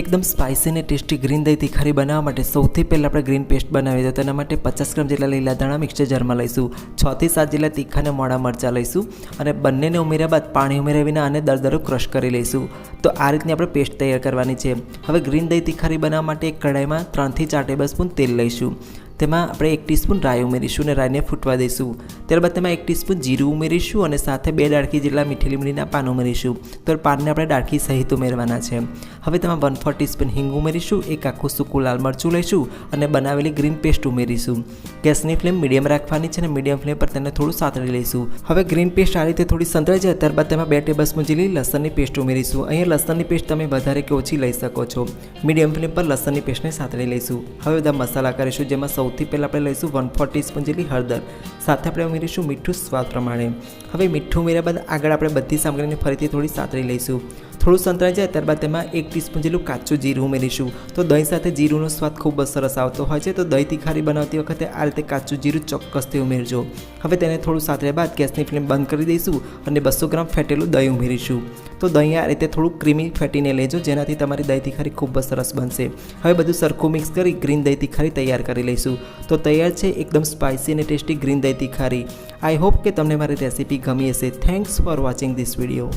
એકદમ સ્પાઇસી અને tasty green દહીં તીખારી બનાવવા માટે સૌથી પહેલાં આપણે ગ્રીન પેસ્ટ બનાવીએ તો તેના માટે પચાસ ગ્રામ જેટલા લીલા ધાણા મિક્સર જારમાં લઈશું. છથી સાત જેટલા તીખાને મોડા મરચાં લઈશું અને બંનેને ઉમેર્યા બાદ પાણી ઉમેર્યા વિના આને દરદરો ક્રશ કરી લઈશું. તો આ રીતની આપણે પેસ્ટ તૈયાર કરવાની છે. હવે ગ્રીન દહીં તીખારી બનાવવા માટે એક કઢાઈમાં ત્રણથી ચાર ટેબલ સ્પૂન તેલ લઈશું. તેમાં આપણે એક ટીસ્પૂન રાઈ ઉમેરીશું અને રાઈને ફૂટવા દઈશું. ત્યારબાદ તેમાં એક ટીસ્પૂન જીરું ઉમેરીશું અને સાથે બે ડાળખી જેટલા મીઠી લીમડીના પાન ઉમેરીશું. તો પાનને આપણે ડાળખી સહિત ઉમેરવાના છે. હવે તેમાં વન ફોર ટીસ્પૂન હિંગ ઉમેરીશું, એક આખું સૂકું લાલ મરચું લઈશું અને બનાવેલી ગ્રીન પેસ્ટ ઉમેરીશું. ગેસની ફ્લેમ મીડિયમ રાખવાની છે અને મીડિયમ ફ્લેમ પર તેને થોડું સાતળી લઈશું. હવે ગ્રીન પેસ્ટ આ રીતે થોડી સંતળાઈ જાય, ત્યારબાદ તેમાં બે ટેબલ સ્પૂન જેટલી લસણની પેસ્ટ ઉમેરીશું. અહીંયા લસણની પેસ્ટ તમે વધારે કે ઓછી લઈ શકો છો. મીડિયમ ફ્લેમ પર લસણની પેસ્ટને સાતળી લઈશું. હવે બધા મસાલા કરીશું, જેમાં સૌથી પહેલાં આપણે લઈશું વન ફોર ટીસ્પૂન જેટલી હળદર. સાથે આપણે ઉમેરીશું મીઠું સ્વાદ પ્રમાણે. હવે મીઠું ઉમેર્યા બાદ આગળ આપણે બધી સામગ્રીને ફરીથી થોડી સાતળી લઈશું. થોડું સંતળાઈ જાય, ત્યારબાદ તેમાં એક ટીસ્પૂન જેટલું કાચું જીરું ઉમેરીશું. તો દહીં સાથે જીરુંનો સ્વાદ ખૂબ જ સરસ આવતો હોય છે, તો દહીં તીખારી બનાવતી વખતે આ રીતે કાચું જીરું ચોક્કસથી ઉમેરજો. હવે તેને થોડું સાતર્યા બાદ ગેસની ફ્લેમ બંધ કરી દઈશું અને બસો ગ્રામ ફેટેલું દહીં ઉમેરીશું. તો દહીં આ રીતે થોડું ક્રીમી ફેટીને લેજો, જેનાથી તમારી દહીં તીખારી ખૂબ જ સરસ બનશે. હવે બધું સરખું મિક્સ કરી ગ્રીન દહીં તીખારી તૈયાર કરી લઈશું. તો તૈયાર છે એકદમ સ્પાઇસી અને ટેસ્ટી ગ્રીન દહીં તીખારી આઈ હોપ કે તમને મારી રેસીપી ગમી હશે. Thanks for watching this video